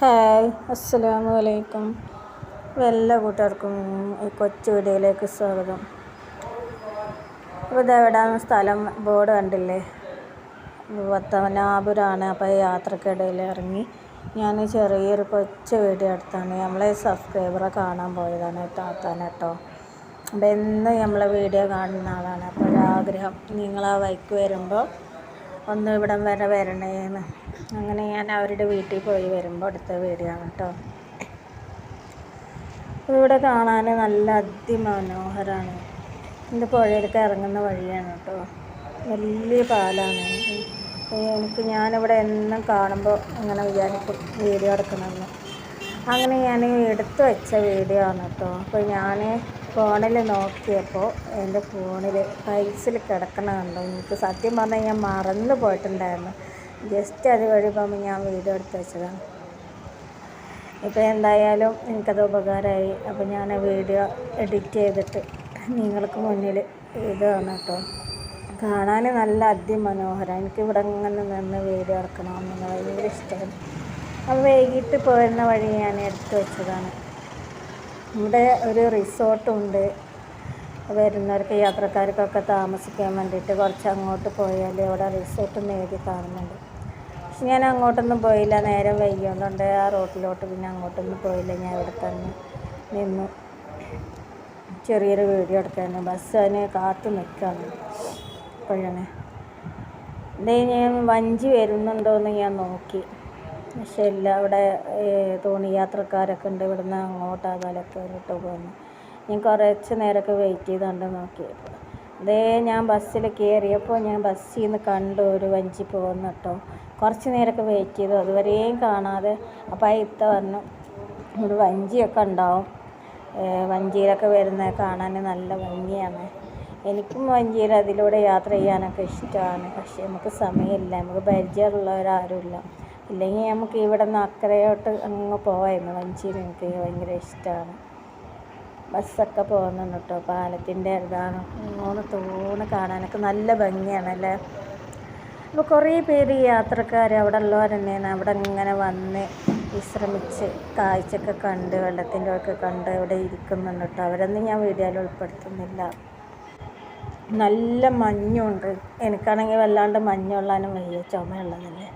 Hi അസ്സലാമു അലൈക്കും എല്ലാ കൂട്ടുകാർക്കും ഈ കൊച്ചു വീഡിയോയിലേക്ക് സ്വാഗതം. അപ്പോൾ ഇതെവിടാണ് സ്ഥലം ബോർഡ് കണ്ടില്ലേ? പത്തമനാപുരാണ് അപ്പോൾ യാത്രക്കിടയിൽ ഇറങ്ങി ഞാൻ ചെറിയൊരു കൊച്ചു വീഡിയോ എടുത്താണ്. നമ്മളെ സബ്സ്ക്രൈബറെ കാണാൻ പോയതാണ് താത്താൻ കേട്ടോ. അപ്പോൾ എന്നും നമ്മളെ വീഡിയോ കാണുന്ന ആളാണ്. അപ്പോൾ ഒരാഗ്രഹം നിങ്ങൾ ആ വൈക്ക് വരുമ്പോൾ ഒന്ന് ഇവിടം വരെ വരണേന്ന്. അങ്ങനെ ഞാൻ അവരുടെ വീട്ടിൽ പോയി വരുമ്പോൾ അടുത്ത ആണ് കേട്ടോ. ഇവിടെ കാണാൻ നല്ല അതിമനോഹരമാണ് ഇത് പുഴയിലേക്ക് ഇറങ്ങുന്ന വഴിയാണ് കേട്ടോ. വലിയ പാലാണ്. എനിക്ക് ഞാനിവിടെ എന്നും കാണുമ്പോൾ അങ്ങനെ വിചാരിക്കും വീഡിയോ എടുക്കണമെന്ന്. അങ്ങനെ ഞാൻ എടുത്തു വെച്ച വീഡിയോ ആണ് കേട്ടോ. അപ്പോൾ ഞാൻ ഫോണിൽ നോക്കിയപ്പോൾ എന്റെ ഫോണിൽ പൈസയിൽ കിടക്കണ കണ്ടു? എനിക്ക് സത്യം പറഞ്ഞാൽ ഞാൻ മറന്നു പോയിട്ടുണ്ടായിരുന്നു. ജസ്റ്റ് അത് വഴി ഞാൻ വീഡിയോ എടുത്ത് വെച്ചതാണ് ഇപ്പോൾ എന്തായാലും എനിക്കത് ഉപകാരമായി. അപ്പോൾ ഞാൻ വീഡിയോ എഡിറ്റ് ചെയ്തിട്ട് നിങ്ങൾക്ക് മുന്നിൽ ഇത് കേട്ടോ. കാണാൻ നല്ല അതിമനോഹരം. എനിക്ക് ഇവിടെ ഇങ്ങനെ നിന്ന് വീഡിയോ എടുക്കണമെന്ന് ഭയങ്കര ഇഷ്ടമാണ്. അപ്പോൾ വൈകിട്ട് പോരുന്ന വഴി ഞാൻ എടുത്തു വെച്ചതാണ്. ഇവിടെ ഒരു റിസോർട്ടുണ്ട്. വരുന്നവർക്ക് യാത്രക്കാർക്കൊക്കെ താമസിക്കാൻ വേണ്ടിയിട്ട് കുറച്ച് അങ്ങോട്ട് പോയാൽ അവിടെ റിസോർട്ട് നേടി കാണുന്നുണ്ട്. പക്ഷെ ഞാൻ അങ്ങോട്ടൊന്നും പോയില്ല. നേരം വൈകിയോണ്ടുണ്ട് ആ റോട്ടിലോട്ട് പിന്നെ അങ്ങോട്ടൊന്നും പോയില്ല. ഞാൻ ഇവിടെ തന്നെ നിന്നു. ചെറിയൊരു വീഡിയോ എടുക്കാനും ബസ് അതിന് കാത്തു നിൽക്കാണ് അപ്പോഴാണ് ഇതേ ഞാൻ വഞ്ചി വരുന്നുണ്ടോ എന്ന് ഞാൻ നോക്കി. പക്ഷെ ഇല്ല അവിടെ തോണി യാത്രക്കാരൊക്കെ ഉണ്ട്. ഇവിടുന്ന് അങ്ങോട്ട് ആ കാലത്തോട്ട് പോകുന്നു ഞാൻ കുറച്ച് നേരമൊക്കെ വെയിറ്റ് ചെയ്തുകൊണ്ട് നോക്കിയപ്പോൾ അതേ ഞാൻ ബസ്സിൽ കയറിയപ്പോൾ ഞാൻ ബസ്സിൽ നിന്ന് കണ്ടു ഒരു വഞ്ചി പോകുന്നു കേട്ടോ കുറച്ച് നേരമൊക്കെ വെയിറ്റ് ചെയ്തു. അതുവരെയും കാണാതെ അപ്പോൾ ആ ഇത്ത പറഞ്ഞു ഒരു വഞ്ചിയൊക്കെ ഉണ്ടാവും. വഞ്ചിയിലൊക്കെ വരുന്നത് കാണാൻ നല്ല ഭംഗിയാണ്. എനിക്കും വഞ്ചിയിൽ അതിലൂടെ യാത്ര ചെയ്യാനൊക്കെ ഇഷ്ടമാണ്. പക്ഷേ നമുക്ക് സമയമില്ല. നമുക്ക് പരിചയമുള്ളവരാരുമില്ല. ഇല്ലെങ്കിൽ നമുക്ക് ഇവിടെ നിന്ന് അക്കരയോട്ട് അങ്ങ് പോവായിരുന്നു. വഞ്ചിയിൽ എനിക്ക് ഭയങ്കര ഇഷ്ടമാണ്. ബസ്സൊക്കെ പോകുന്നുണ്ട് കേട്ടോ. പാലത്തിന്റെ ഇതാണ്. മൂന്ന് തൂണ് കാണാനൊക്കെ നല്ല ഭംഗിയാണല്ലേ അപ്പോൾ കുറേ പേര് യാത്രക്കാർ അവിടെ ഉള്ളവർ തന്നെയാണ് അവിടെ ഇങ്ങനെ വന്ന് വിശ്രമിച്ച് കാഴ്ചയൊക്കെ കണ്ട് വെള്ളത്തിന്റെ ഒക്കെ കണ്ട് ഇവിടെ ഇരിക്കുന്നുണ്ട് കേട്ടോ. അവരൊന്നും ഞാൻ വീഡിയോയിൽ ഉൾപ്പെടുത്തുന്നില്ല. നല്ല മഞ്ഞുണ്ട്. എനിക്കാണെങ്കിൽ വല്ലാണ്ട് മഞ്ഞുള്ളാനും വയ്യ. ചുമയുള്ളതല്ലേ?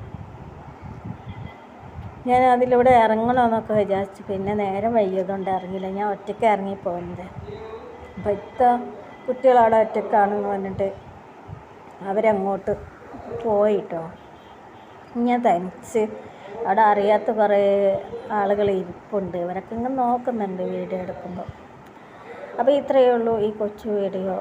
ഞാൻ അതിലൂടെ ഇറങ്ങണമെന്നൊക്കെ വിചാരിച്ചു. പിന്നെ നേരം വൈകിയതുകൊണ്ട് ഇറങ്ങിയില്ല. ഞാൻ ഒറ്റയ്ക്ക് ഇറങ്ങി അപ്പോൾ അപ്പം ഇത്ത കുട്ടികളവിടെ ഒറ്റക്കാണെന്ന് പറഞ്ഞിട്ട് അവരങ്ങോട്ട് പോയിട്ടോ. ഞാൻ തനിച്ച് അവിടെ അറിയാത്ത കുറേ ആളുകൾ ഇരിപ്പുണ്ട്. ഇവരൊക്കെ ഇങ്ങനെ നോക്കുന്നുണ്ട് വീഡിയോ എടുക്കുമ്പോൾ അപ്പോൾ ഇത്രയേ ഉള്ളൂ ഈ കൊച്ചു വീഡിയോ.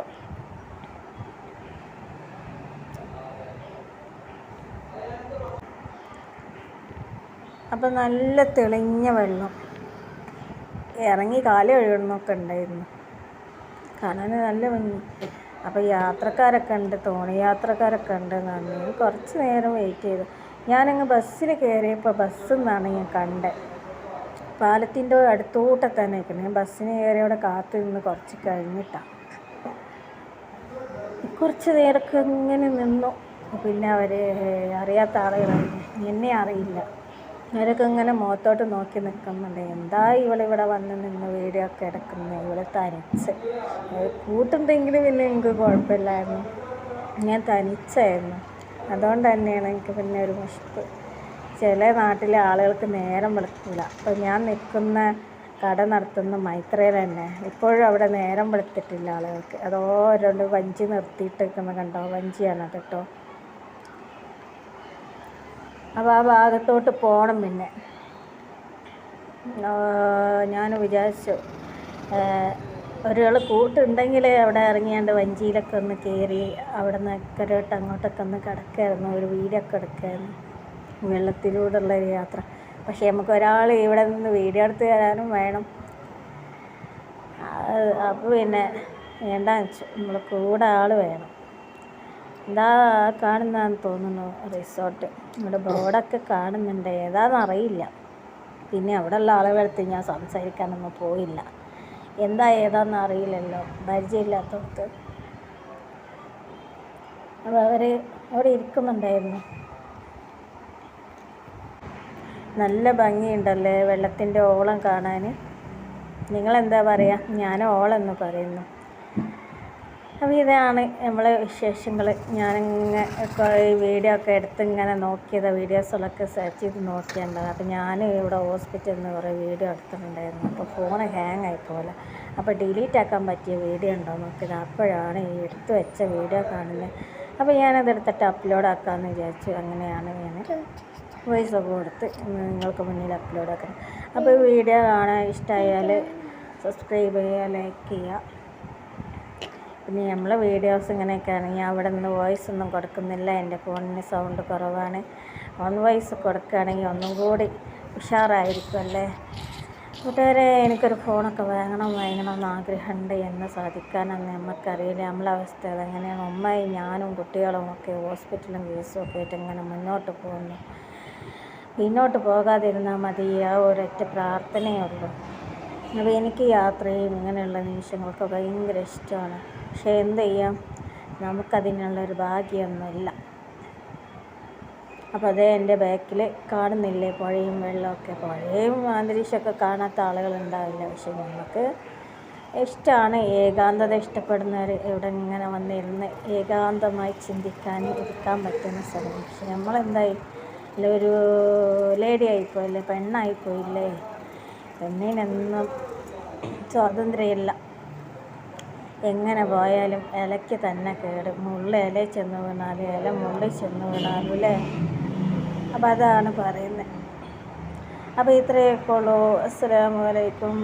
അപ്പോൾ നല്ല തെളിഞ്ഞ വെള്ളം. ഇറങ്ങി കാൽ കഴുകണമെന്നൊക്കെ ഉണ്ടായിരുന്നു. കാണാൻ നല്ല ഭംഗി. അപ്പോൾ യാത്രക്കാരൊക്കെ ഉണ്ട് തോണി യാത്രക്കാരൊക്കെ ഉണ്ട് നന്ദി കുറച്ച് നേരം വെയിറ്റ് ചെയ്തു. ഞാനങ്ങ് ബസ്സിൽ കയറിയപ്പോൾ ബസ്സിൽ നിന്നാണ് ഞാൻ കണ്ടത് പാലത്തിന്റെ അടുത്തോട്ടെ തന്നെ നിൽക്കുന്നത് ഞാൻ ബസ്സിന് കയറി അവിടെ കാത്തു നിന്ന് കുറച്ച് കഴിഞ്ഞിട്ടാണ് കുറച്ച് നേരമൊക്കെ ഇങ്ങനെ നിന്നു. പിന്നെ അവർ അറിയാത്ത ആളുകളായിരുന്നു എന്നെ അറിയില്ല. അവരൊക്കെ ഇങ്ങനെ മുഖത്തോട്ട് നോക്കി നിൽക്കുന്നുണ്ട്. എന്താ ഇവളിവിടെ വന്ന് നിന്ന് വീഡിയോ എടുക്കുന്നത് ഇവളെ തനിച്ച്. കൂട്ടുണ്ടെങ്കിൽ പിന്നെ എനിക്ക് കുഴപ്പമില്ലായിരുന്നു. ഞാൻ തനിച്ചായിരുന്നു. അതുകൊണ്ട് തന്നെയാണ് എനിക്ക് പിന്നെ ഒരു മുഷ്പ് ചില നാട്ടിലെ ആളുകൾക്ക് നേരം വെളുക്കില്ല അപ്പോൾ ഞാൻ നിൽക്കുന്ന കട നടത്തുന്ന മൈത്രയിൽ തന്നെ. ഇപ്പോഴും അവിടെ നേരം വെളുത്തിട്ടില്ല ആളുകൾക്ക്. അതോ രണ്ട് വഞ്ചി നിർത്തിയിട്ട് നിൽക്കുന്ന കണ്ടോ? വഞ്ചിയാണ് കേട്ടോ. അപ്പോൾ ആ ഭാഗത്തോട്ട് പോകണം പിന്നെ. ഞാൻ വിചാരിച്ചു ഒരാൾ കൂട്ടുണ്ടെങ്കിൽ അവിടെ ഇറങ്ങിയാണ്ട് വഞ്ചിയിലൊക്കെ ഒന്ന് കയറി അവിടെ നിന്ന് അക്കരോട്ട് അങ്ങോട്ടൊക്കെ ഒന്ന് കിടക്കായിരുന്നു ഒരു വീടൊക്കെ എടുക്കായിരുന്നു. വെള്ളത്തിലൂടെയുള്ള ഒരു യാത്ര. പക്ഷേ നമുക്ക് ഒരാൾ ഇവിടെ നിന്ന് വീഡിയോ എടുത്ത് തരാനും വേണം. അപ്പോൾ പിന്നെ വേണ്ട നമ്മൾ കൂടെ ആൾ വേണം. എന്താ കാണുന്നതെന്ന് തോന്നുന്നു? റിസോർട്ട് ഇവിടെ ബോർഡൊക്കെ കാണുന്നുണ്ട്. ഏതാണെന്ന് അറിയില്ല. പിന്നെ അവിടെ ഉള്ള ആളുകളടുത്ത് ഞാൻ സംസാരിക്കാനൊന്നും പോയില്ല. എന്താ ഏതാണെന്ന് അറിയില്ലല്ലോ. പരിചയമില്ലാത്തവർക്ക്. അപ്പോൾ അവർ അവിടെ ഇരിക്കുന്നുണ്ടായിരുന്നു. നല്ല ഭംഗിയുണ്ടല്ലേ വെള്ളത്തിന്റെ ഓളം കാണാൻ നിങ്ങളെന്താ പറയുക ഞാൻ ഓളെന്ന് പറയുന്നു. അപ്പോൾ ഇതാണ് നമ്മളെ വിശേഷങ്ങൾ ഞാനിങ്ങനെ വീഡിയോ ഒക്കെ എടുത്ത് ഇങ്ങനെ നോക്കിയത്. വീഡിയോസുകളൊക്കെ സെർച്ച് ചെയ്ത് നോക്കിയിട്ടുണ്ടായിരുന്നു അപ്പോൾ ഞാൻ ഇവിടെ ഹോസ്പിറ്റലിൽ നിന്ന് കുറേ വീഡിയോ എടുത്തിട്ടുണ്ടായിരുന്നു. അപ്പോൾ ഫോൺ ഹാങ് ആയിപ്പോലെ അപ്പോൾ ഡിലീറ്റ് ആക്കാൻ പറ്റിയ വീഡിയോ ഉണ്ടോ നോക്കിയത്. അപ്പോഴാണ് ഈ എടുത്ത് വെച്ച വീഡിയോ കാണുന്നത് അപ്പോൾ ഞാനത് എടുത്തിട്ട് അപ്ലോഡ് ആക്കാമെന്ന് വിചാരിച്ചു. അങ്ങനെയാണ് ഞാൻ വോയിസ് ഒക്കെ കൊടുത്ത് നിങ്ങൾക്ക് മുന്നിൽ അപ്ലോഡ് ആക്കുന്നത്. അപ്പോൾ വീഡിയോ കാണാൻ ഇഷ്ടമായാൽ സബ്സ്ക്രൈബ് ചെയ്യുക ലൈക്ക് ചെയ്യുക. പിന്നെ നമ്മളെ വീഡിയോസ് ഇങ്ങനെയൊക്കെയാണ് ഞാൻ അവിടെ നിന്ന് വോയിസ് ഒന്നും കൊടുക്കുന്നില്ല. എന്റെ ഫോണിന് സൗണ്ട് കുറവാണ്. ഓൺ വോയിസ് കൊടുക്കുകയാണെങ്കിൽ ഒന്നും കൂടി ഉഷാറായിരിക്കും അല്ലേ കൂട്ടുകാരെ എനിക്കൊരു ഫോണൊക്കെ വാങ്ങണം വാങ്ങണം എന്ന് ആഗ്രഹമുണ്ട്. എന്ന് സാധിക്കാനൊന്നും നമുക്കറിയില്ല നമ്മളെ അവസ്ഥ അതെങ്ങനെയാണ്? ഉമ്മയും ഞാനും കുട്ടികളും ഒക്കെ ഹോസ്പിറ്റലും കേസും ഒക്കെ ആയിട്ട് ഇങ്ങനെ മുന്നോട്ട് പോകുന്നു. പിന്നോട്ട് പോകാതിരുന്നാൽ മതി. ആ ഒരൊറ്റ പ്രാർത്ഥനയേ ഉള്ളൂ. അപ്പോൾ എനിക്ക് യാത്രയും ഇങ്ങനെയുള്ള നിമിഷങ്ങളൊക്കെ ഭയങ്കര ഇഷ്ടമാണ്. പക്ഷേ എന്ത് ചെയ്യാം? നമുക്കതിനുള്ളൊരു ഭാഗ്യമൊന്നുമില്ല. അപ്പോൾ അതേ എന്റെ ബാക്കിൽ കാണുന്നില്ലേ? പുഴയും വെള്ളമൊക്കെ. പുഴയും അന്തരീക്ഷമൊക്കെ കാണാത്ത ആളുകളുണ്ടാവില്ല പക്ഷേ നമുക്ക് ഇഷ്ടമാണ് ഏകാന്തത ഇഷ്ടപ്പെടുന്നവർ ഇവിടെ ഇങ്ങനെ വന്നിരുന്ന് ഏകാന്തമായി ചിന്തിക്കാനും ഇരിക്കാൻ പറ്റുന്ന സ്ഥലം. പക്ഷെ നമ്മളെന്തായി? അല്ല ഒരു ലേഡി ആയിപ്പോയില്ലേ? പെണ്ണായിപ്പോയില്ലേ? പെണ്ണിനെന്നും സ്വാതന്ത്ര്യമില്ല. എങ്ങനെ പോയാലും ഇലയ്ക്ക് തന്നെ കേട്. മുള്ള ഇല ചെന്ന് വീണാലും ഇല മുള്ളിൽ ചെന്ന് വീണാലും അല്ലേ അപ്പം അതാണ് പറയുന്നത്. അപ്പോൾ ഇത്രയൊക്കെ ഉള്ളൂ. അസ്സലാമു അലൈക്കും.